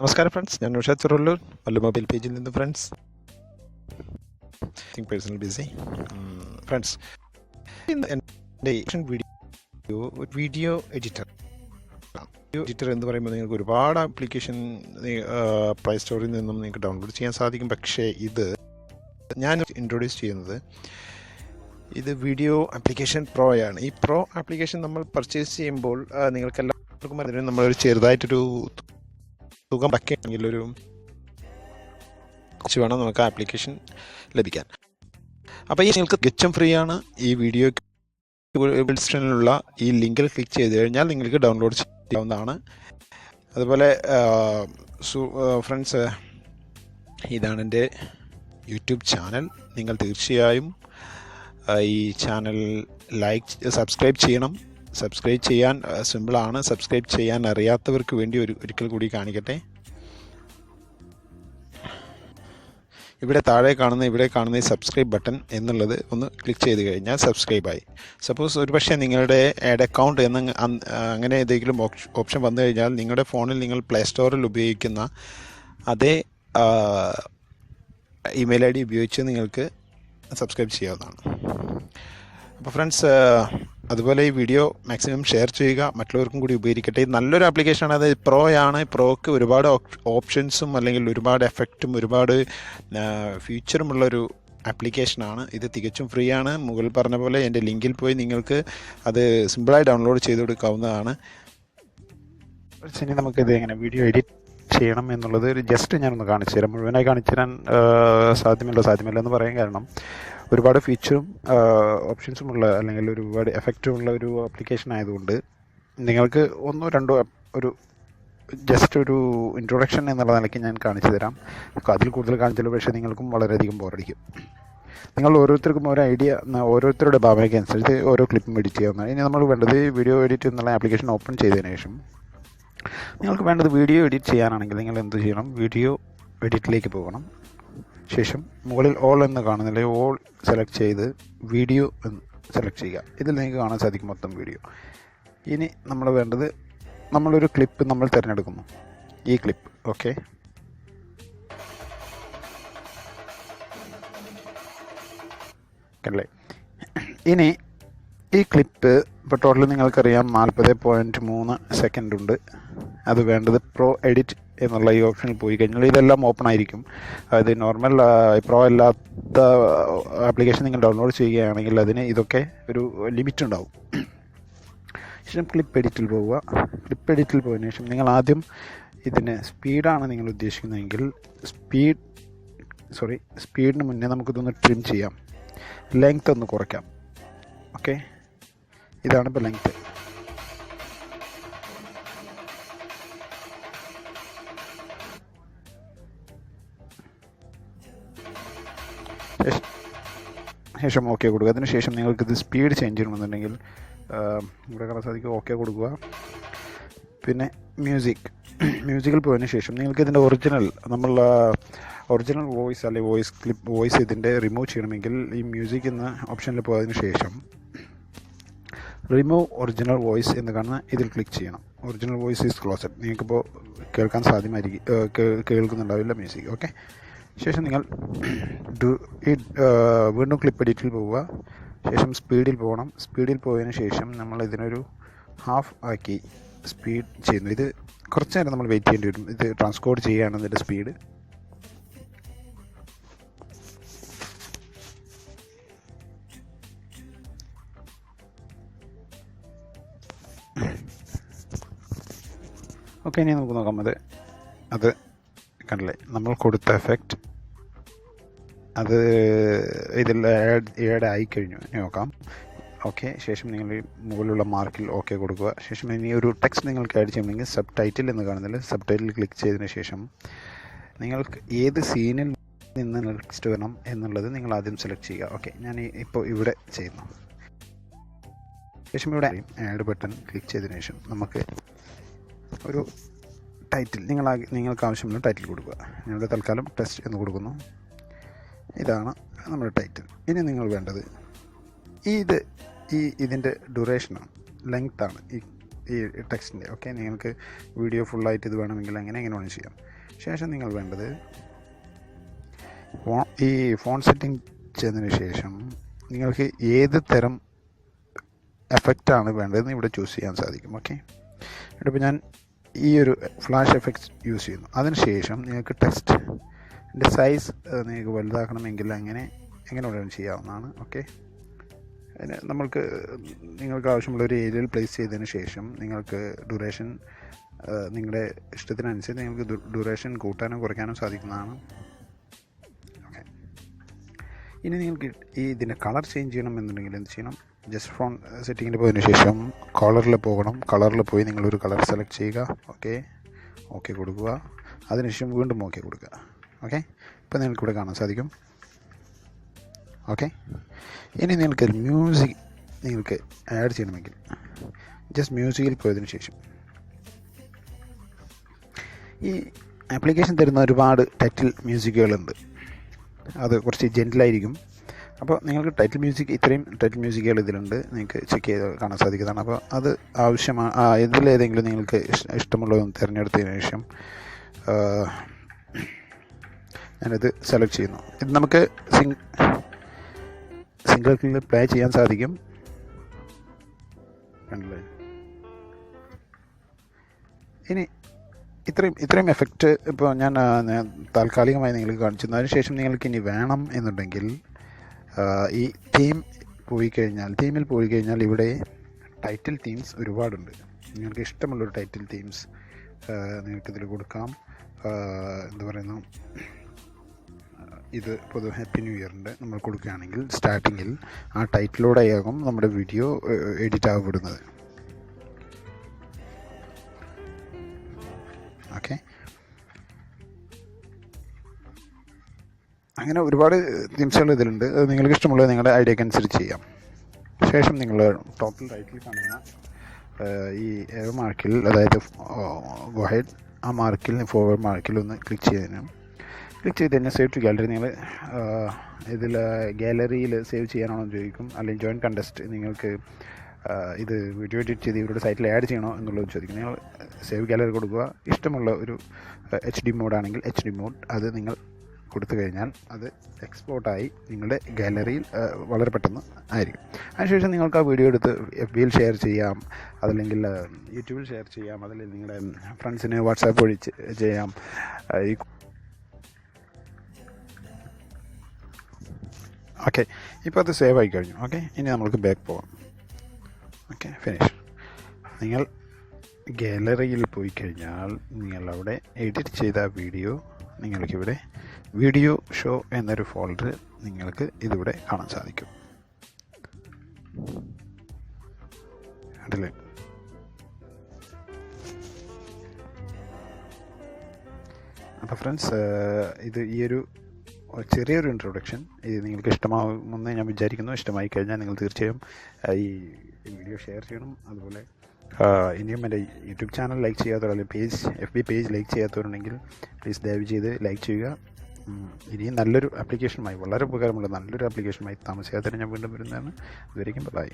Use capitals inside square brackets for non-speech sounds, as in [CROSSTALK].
നമസ്കാരം ഫ്രണ്ട്സ് ഞാൻ ഉഷ ചെറുള്ളൂർ വല്ല മൊബൈൽ പേജിൽ നിന്ന് friends think personal busy friends എന്റെ video video editor video editor എന്ന് പറയുമ്പോൾ നിങ്ങൾക്ക് ഒരുപാട് ആപ്ലിക്കേഷൻ പ്ലേ സ്റ്റോറിൽ നിന്നും നിങ്ങൾക്ക് ഡൗൺലോഡ് ചെയ്യാൻ സാധിക്കും. പക്ഷേ ഇത് ഞാൻ ഇൻട്രൊഡ്യൂസ് ചെയ്യുന്നത് ഇത് വീഡിയോ ആപ്ലിക്കേഷൻ പ്രോ ആണ്. ഈ പ്രോ ആപ്ലിക്കേഷൻ നമ്മൾ പർച്ചേസ് ചെയ്യുമ്പോൾ നിങ്ങൾക്കെല്ലാവർക്കും നമ്മളൊരു ചെറുതായിട്ടൊരു തുക മുടക്കുകയാണെങ്കിൽ ഒരു കുറച്ച് വേണം നമുക്ക് ആപ്ലിക്കേഷൻ ലഭിക്കാൻ. അപ്പോൾ ഈ നിങ്ങൾക്ക് തികച്ചും ഫ്രീ ആണ്. ഈ വീഡിയോ ഡിസ്ക്രിപ്ഷനിലുള്ള ഈ ലിങ്കിൽ ക്ലിക്ക് ചെയ്ത് കഴിഞ്ഞാൽ നിങ്ങൾക്ക് ഡൗൺലോഡ് ചെയ്യാവുന്നതാണ്. അതുപോലെ ഫ്രണ്ട്സ് ഇതാണ് എന്റെ യൂട്യൂബ് ചാനൽ. നിങ്ങൾ തീർച്ചയായും ഈ ചാനൽ ലൈക്ക് സബ്സ്ക്രൈബ് ചെയ്യണം. സബ്സ്ക്രൈബ് ചെയ്യാൻ സിമ്പിളാണ് സബ്സ്ക്രൈബ് ചെയ്യാൻ അറിയാത്തവർക്ക് വേണ്ടി ഒരു ഒരിക്കൽ കൂടി കാണിക്കട്ടെ. ഇവിടെ താഴെ കാണുന്ന ഇവിടെ കാണുന്ന ഈ സബ്സ്ക്രൈബ് ബട്ടൺ എന്നുള്ളത് ഒന്ന് ക്ലിക്ക് ചെയ്ത് കഴിഞ്ഞാൽ സബ്സ്ക്രൈബായി സപ്പോസ് ഒരുപക്ഷെ നിങ്ങളുടെ ആഡ് അക്കൗണ്ട് എന്ന അങ്ങനെ ഏതെങ്കിലും ഓപ്ഷൻ വന്നു കഴിഞ്ഞാൽ നിങ്ങളുടെ ഫോണിൽ നിങ്ങൾ പ്ലേ സ്റ്റോറിൽ ഉപയോഗിക്കുന്ന അതേ ഇമെയിൽ ഐ ഡി ഉപയോഗിച്ച് നിങ്ങൾക്ക് സബ്സ്ക്രൈബ് ചെയ്യാവുന്നതാണ്. അപ്പോൾ ഫ്രണ്ട്സ് അതുപോലെ ഈ വീഡിയോ മാക്സിമം ഷെയർ ചെയ്യുക. മറ്റുള്ളവർക്കും കൂടി ഉപകരിക്കട്ടെ. നല്ലൊരു ആപ്ലിക്കേഷനാണ് അത് ആണ്. പ്രോക്ക് ഒരുപാട് ഓപ്ഷൻസും അല്ലെങ്കിൽ ഒരുപാട് എഫക്റ്റും ഒരുപാട് ഫ്യൂച്ചറുമുള്ളൊരു ആപ്ലിക്കേഷനാണ് ഇത് തികച്ചും ഫ്രീ ആണ്. മുകളിൽ പറഞ്ഞ പോലെ എന്റെ ലിങ്കിൽ പോയി നിങ്ങൾക്ക് അത് സിമ്പിളായി ഡൗൺലോഡ് ചെയ്ത് കൊടുക്കാവുന്നതാണ്. ഇനി നമുക്കിത് എങ്ങനെ വീഡിയോ എഡിറ്റ് ചെയ്യണം എന്നുള്ളത് ഒരു ജസ്റ്റ് ഞാനൊന്ന് കാണിച്ചു തരാം മുഴുവനായി കാണിച്ചു തരാൻ സാധ്യമല്ല സാധ്യമല്ല എന്ന് പറയാൻ കാരണം ഒരുപാട് ഫീച്ചറും ഓപ്ഷൻസും ഉള്ള അല്ലെങ്കിൽ ഒരുപാട് എഫക്റ്റും ഉള്ള ഒരു ആപ്ലിക്കേഷൻ ആയതുകൊണ്ട് നിങ്ങൾക്ക് ഒന്നോ രണ്ടോ ഒരു ജസ്റ്റ് ഒരു ഇൻട്രൊഡക്ഷൻ എന്നുള്ള നിലയ്ക്ക് ഞാൻ കാണിച്ചു തരാം. അതിൽ കൂടുതൽ കാണിച്ചാൽ പക്ഷേ നിങ്ങൾക്കും വളരെയധികം ബോറടിക്കും നിങ്ങൾ ഓരോരുത്തർക്കും ഓരോ ഐഡിയ ഓരോരുത്തരുടെ ഭാവനയ്ക്ക് അനുസരിച്ച് ഓരോ ക്ലിപ്പും എഡിറ്റ് ചെയ്യാവുന്നതാണ് ഇനി നമ്മൾ വേണ്ടത് വീഡിയോ എഡിറ്റ് എന്നുള്ള ആപ്ലിക്കേഷൻ ഓപ്പൺ ചെയ്തതിന് ശേഷം നിങ്ങൾക്ക് വേണ്ടത് വീഡിയോ എഡിറ്റ് ചെയ്യാനാണെങ്കിൽ നിങ്ങൾ എന്ത് ചെയ്യണം? വീഡിയോ എഡിറ്റിലേക്ക് പോകണം. ശേഷം മുകളിൽ ഓൾ എന്ന് കാണുന്നില്ല ഓൾ സെലക്ട് ചെയ്ത് വീഡിയോ എന്ന് സെലക്ട് ചെയ്യുക. ഇതിൽ നിങ്ങൾക്ക് കാണാൻ സാധിക്കും മൊത്തം വീഡിയോ ഇനി നമ്മൾ വേണ്ടത് നമ്മളൊരു ക്ലിപ്പ് നമ്മൾ തിരഞ്ഞെടുക്കുന്നു. ഈ ക്ലിപ്പ് ഓക്കെ അല്ലേ ഇനി ഈ ക്ലിപ്പ് ഇപ്പോൾ ടോട്ടൽ നിങ്ങൾക്കറിയാം നാൽപ്പത് പോയിന്റ് മൂന്ന് സെക്കൻഡ് ഉണ്ട്. അത് വേണ്ടത് പ്രോ എഡിറ്റ് എന്നുള്ള ഈ ഓപ്ഷനിൽ പോയി കഴിഞ്ഞാൽ ഇതെല്ലാം ഓപ്പൺ ആയിരിക്കും. അതായത് നോർമൽ പ്രോ അല്ലാത്ത ആപ്ലിക്കേഷൻ നിങ്ങൾ ഡൗൺലോഡ് ചെയ്യുകയാണെങ്കിൽ അതിന് ഇതൊക്കെ ഒരു ലിമിറ്റ് ഉണ്ടാവും. ശേഷം ക്ലിപ്പ് എഡിറ്റിൽ പോവുക. ക്ലിപ്പ് എഡിറ്റിൽ പോയതിനു ശേഷം നിങ്ങൾ ആദ്യം ഇതിന് സ്പീഡാണ് നിങ്ങൾ ഉദ്ദേശിക്കുന്നതെങ്കിൽ സ്പീഡ് സോറി സ്പീഡിന് മുന്നേ നമുക്കിതൊന്ന് ട്രിം ചെയ്യാം. ലെങ്ത് ഒന്ന് കുറയ്ക്കാം. ഓക്കെ ഇതാണ് ഇപ്പോൾ ലെങ്ത് ശേഷം ഓക്കെ കൊടുക്കുക. അതിനുശേഷം നിങ്ങൾക്കിത് നിങ്ങൾക്ക് സ്പീഡ് ചേഞ്ച് ചെയ്യണമെന്നുണ്ടെങ്കിൽ ഇവിടെ കാണാൻ സാധിക്കും ഓക്കെ കൊടുക്കുക. പിന്നെ മ്യൂസിക് മ്യൂസിക്കിൽ [CLEARS THROAT] പോയതിനു ശേഷം നിങ്ങൾക്ക് ഇതിന്റെ ഒറിജിനൽ നമ്മൾ ഒറിജിനൽ വോയിസ് അല്ലെങ്കിൽ വോയിസ് ക്ലിപ്പ് വോയിസ് ഇതിന്റെ റിമൂവ് ചെയ്യണമെങ്കിൽ ഈ മ്യൂസിക് എന്ന ഓപ്ഷനിൽ പോയതിനു ശേഷം റിമൂവ് ഒറിജിനൽ വോയിസ് എന്ന് കാണുന്ന ഇതിൽ ക്ലിക്ക് ചെയ്യണം. ഒറിജിനൽ വോയിസ് ഈസ് ക്ലോസഡ് നിങ്ങൾക്കിപ്പോൾ കേൾക്കാൻ സാധ്യമായിരിക്കും കേൾക്കുന്നുണ്ടാവില്ല മ്യൂസിക് ഓക്കെ ശേഷം നിങ്ങൾ ഈ വീണ്ടും ക്ലിപ്പ് എഡിറ്റിൽ പോവുക. ശേഷം സ്പീഡിൽ പോകണം. സ്പീഡിൽ പോയതിന് ശേഷം നമ്മൾ ഇതിനൊരു ഹാഫ് ആക്കി സ്പീഡ് ചെയ്യുന്നു. ഇത് കുറച്ച് നേരം നമ്മൾ വെയിറ്റ് ചെയ്യേണ്ടി വരും. ഇത് ട്രാൻസ്കോഡ് ചെയ്യുകയാണ് ഇതിന്റെ സ്പീഡ് ഓക്കെ ഇനി നമുക്ക് നോക്കാം. അത് അത് കണ്ടില്ലേ നമ്മൾ കൊടുത്ത എഫക്റ്റ് അത് ഇതിൽ ആഡ് ആഡ് ആയി കഴിഞ്ഞു. ഇനി നോക്കാം. ഓക്കെ ശേഷം നിങ്ങൾ മുകളിലുള്ള മാർക്കിൽ ഓക്കെ കൊടുക്കുക. ശേഷം ഇനി ഒരു ടെക്സ്റ്റ് നിങ്ങൾക്ക് ആഡ് ചെയ്യണമെങ്കിൽ സബ് ടൈറ്റിൽ എന്ന് കാണുന്നില്ല സബ് ടൈറ്റിൽ ക്ലിക്ക് ചെയ്തതിന് ശേഷം നിങ്ങൾക്ക് ഏത് സീനിൽ നിന്ന് നെക്സ്റ്റ് വരണം എന്നുള്ളത് നിങ്ങൾ ആദ്യം സെലക്ട് ചെയ്യുക. ഓക്കെ ഞാൻ ഇപ്പോൾ ഇവിടെ ചെയ്യുന്നു. ശേഷം ഇവിടെ ആഡ് ബട്ടൺ ക്ലിക്ക് ചെയ്തതിന് ശേഷം നമുക്ക് ഒരു ടൈറ്റിൽ നിങ്ങൾ നിങ്ങൾക്ക് ആവശ്യമുള്ള ടൈറ്റിൽ കൊടുക്കുക. ഞങ്ങളുടെ തൽക്കാലം ടെസ്റ്റ് എന്ന് കൊടുക്കുന്നു. ഇതാണ് നമ്മുടെ ടൈറ്റിൽ. ഇനി നിങ്ങൾ വേണ്ടത് ഈ ഇത് ഈ ഇതിന്റെ ഡ്യൂറേഷനാണ് ലെങ്ത്താണ് ഈ ഈ ടെക്സ്റ്റിന്റെ ഓക്കെ നിങ്ങൾക്ക് വീഡിയോ ഫുള്ളായിട്ട് ഇത് വേണമെങ്കിൽ അങ്ങനെ എങ്ങനെ വേണം ചെയ്യാം. ശേഷം നിങ്ങൾ വേണ്ടത് ഫോൺ ഈ ഫോൺ സെറ്റിംഗ് ചെയ്തതിന് ശേഷം നിങ്ങൾക്ക് ഏത് തരം എഫക്റ്റാണ് വേണ്ടതെന്ന് ഇവിടെ ചൂസ് ചെയ്യാൻ സാധിക്കും ഓക്കെ ഇപ്പോൾ ഞാൻ ഈ ഒരു ഫ്ലാഷ് എഫക്ട്സ് യൂസ് ചെയ്യുന്നു. അതിനുശേഷം നിങ്ങൾക്ക് ടെക്സ്റ്റിന്റെ സൈസ് നിങ്ങൾക്ക് വലുതാക്കണമെങ്കിൽ അങ്ങനെ എങ്ങനെ വേണമെങ്കിലും ചെയ്യാവുന്നതാണ്. ഓക്കെ അതിന് നമ്മൾക്ക് നിങ്ങൾക്ക് ആവശ്യമുള്ള ഒരു ഏരിയയിൽ പ്ലേസ് ചെയ്തതിന് ശേഷം നിങ്ങൾക്ക് ഡ്യൂറേഷൻ നിങ്ങളുടെ ഇഷ്ടത്തിനനുസരിച്ച് നിങ്ങൾക്ക് ഡ്യൂറേഷൻ കൂട്ടാനോ കുറയ്ക്കാനോ സാധിക്കുന്നതാണ്. ഇനി നിങ്ങൾക്ക് ഈ ഇതിന്റെ കളർ ചേഞ്ച് ചെയ്യണമെന്നുണ്ടെങ്കിൽ എന്ത് ചെയ്യണം? ജസ്റ്റ് ഫോൺ സെറ്റിങ്ങിൽ പോയതിന് ശേഷം കളറിൽ പോകണം. കളറിൽ പോയി നിങ്ങളൊരു കളർ സെലക്ട് ചെയ്യുക. ഓക്കെ ഓക്കെ കൊടുക്കുക. അതിനുശേഷം വീണ്ടും ഓക്കെ കൊടുക്കുക. ഓക്കെ നിങ്ങൾക്ക് ഇവിടെ കാണാൻ സാധിക്കും. ഓക്കെ ഇനി നിങ്ങൾക്ക് മ്യൂസിക് നിങ്ങൾക്ക് ആഡ് ചെയ്യണമെങ്കിൽ ജസ്റ്റ് മ്യൂസിക്കിൽ പോയതിനു ശേഷം. ഈ ആപ്ലിക്കേഷൻ തരുന്ന ഒരുപാട് ടൈറ്റിൽ മ്യൂസിക്കുകളുണ്ട് അത് കുറച്ച് ജെന്റിലായിരിക്കും അപ്പോൾ നിങ്ങൾക്ക് ടൈറ്റിൽ മ്യൂസിക് ഇത്രയും ടൈറ്റിൽ മ്യൂസിക്കുകൾ ഇതിലുണ്ട്. നിങ്ങൾക്ക് ചെക്ക് ചെയ്ത് കാണാൻ സാധിക്കുന്നതാണ്. അപ്പോൾ അത് ആവശ്യമാണ് ഇതിലേതെങ്കിലും നിങ്ങൾക്ക് ഇഷ്ട ഇഷ്ടമുള്ളതൊന്ന് തിരഞ്ഞെടുത്തതിന് ശേഷം ഞാനിത് സെലക്ട് ചെയ്യുന്നു. ഇത് നമുക്ക് സിംഗ് സിംഗിൾ ക്ലിക്കിൽ പ്ലേ ചെയ്യാൻ സാധിക്കും. കണ്ടില്ലേ? ഇനി ഇത്രയും ഇത്രയും എഫക്റ്റ് ഇപ്പോൾ ഞാൻ താൽക്കാലികമായി നിങ്ങൾക്ക് കാണിച്ചു. അതിനുശേഷം നിങ്ങൾക്ക് ഇനി വേണം എന്നുണ്ടെങ്കിൽ ഈ തീം പോയി കഴിഞ്ഞാൽ തീമിൽ പോയി കഴിഞ്ഞാൽ ഇവിടെ ടൈറ്റിൽ തീംസ് ഒരുപാടുണ്ട്. നിങ്ങൾക്ക് ഇഷ്ടമുള്ളൊരു ടൈറ്റിൽ തീംസ് നിങ്ങൾക്കിതിൽ കൊടുക്കാം. എന്താ പറയുന്നു? ഇത് പൊതുവെ ഹാപ്പി ന്യൂ ഇയറിന്റെ നമ്മൾ കൊടുക്കുകയാണെങ്കിൽ സ്റ്റാർട്ടിങ്ങിൽ ആ ടൈറ്റിലൂടെയാകും നമ്മുടെ വീഡിയോ എഡിറ്റ് ആകപ്പെടുന്നത് അങ്ങനെ ഒരുപാട് തിൻസുകൾ ഇതിലുണ്ട്. അത് നിങ്ങൾക്ക് ഇഷ്ടമുള്ളത് നിങ്ങളുടെ ഐഡിയക്ക് അനുസരിച്ച് ചെയ്യാം. ശേഷം നിങ്ങൾ ടോട്ടൽ റൈറ്റിൽ കാണുന്ന ഈ മാർക്കിൽ അതായത് ഗോഹെഡ് ആ മാർക്കിൽ ഫോർവേഡ് മാർക്കിൽ ഒന്ന് ക്ലിക്ക് ചെയ്തതിന് ക്ലിക്ക് ചെയ്ത് കഴിഞ്ഞാൽ സേവ് ടു ഗാലറി നിങ്ങൾ ഇതിൽ ഗാലറിയിൽ സേവ് ചെയ്യാനാണോ ചോദിക്കും. അല്ലെങ്കിൽ ജോയിൻ കണ്ടസ്റ്റ് നിങ്ങൾക്ക് ഇത് വീഡിയോ എഡിറ്റ് ചെയ്ത് ഇവരുടെ സൈറ്റിൽ ആഡ് ചെയ്യണോ എന്നുള്ളത് ചോദിക്കും. നിങ്ങൾ സേവ് ഗാലറി കൊടുക്കുക. ഇഷ്ടമുള്ള ഒരു എച്ച് ഡി മോഡാണെങ്കിൽ എച്ച് ഡി മോഡ് അത് നിങ്ങൾ കൊടുത്തു കഴിഞ്ഞാൽ അത് എക്സ്പോർട്ടായി നിങ്ങളുടെ ഗാലറിയിൽ വളരെ പെട്ടെന്ന് ആയിരിക്കും. അതിനുശേഷം നിങ്ങൾക്ക് ആ വീഡിയോ എടുത്ത് എഫ് ബിയിൽ ഷെയർ ചെയ്യാം അതല്ലെങ്കിൽ യൂട്യൂബിൽ ഷെയർ ചെയ്യാം അതല്ലെങ്കിൽ നിങ്ങളുടെ ഫ്രണ്ട്സിന് വാട്സാപ്പ് വഴി ചെയ്യാം. ഈ ഓക്കെ ഇപ്പോൾ അത് സേവ് ആയി കഴിഞ്ഞു. ഓക്കെ ഇനി നമ്മൾക്ക് ബാക്ക് പോവാം. ഓക്കെ ഫിനിഷ് നിങ്ങൾ ഗാലറിയിൽ പോയി കഴിഞ്ഞാൽ നിങ്ങളവിടെ എഡിറ്റ് ചെയ്ത വീഡിയോ നിങ്ങൾക്കിവിടെ വീഡിയോ ഷോ എന്നൊരു ഫോൾഡർ നിങ്ങൾക്ക് ഇതിവിടെ കാണാൻ സാധിക്കും. അപ്പോൾ ഫ്രണ്ട്സ് ഇത് ഈ ഒരു ചെറിയൊരു ഇൻട്രൊഡക്ഷൻ ഇത് നിങ്ങൾക്ക് ഇഷ്ടമാകുമെന്ന് ഞാൻ വിചാരിക്കുന്നു. ഇഷ്ടമായി കഴിഞ്ഞാൽ നിങ്ങൾ തീർച്ചയായും ഈ വീഡിയോ ഷെയർ ചെയ്യണം. അതുപോലെ ഇനിയും എന്റെ യൂട്യൂബ് ചാനൽ ലൈക്ക് ചെയ്യാത്തവർ അല്ലെങ്കിൽ page F B page like ചെയ്യാത്തവരുണ്ടെങ്കിൽ പ്ലീസ് ദയവ് ചെയ്ത് ലൈക്ക് ചെയ്യുക. ഇനിയും നല്ലൊരു ആപ്ലിക്കേഷനുമായി വളരെ ഉപകാരമുള്ള നല്ലൊരു ആപ്ലിക്കേഷനുമായി താമസിയാതെ ഞാൻ വീണ്ടും വരുന്നതാണ്. ഇതുവരെയും ബൈ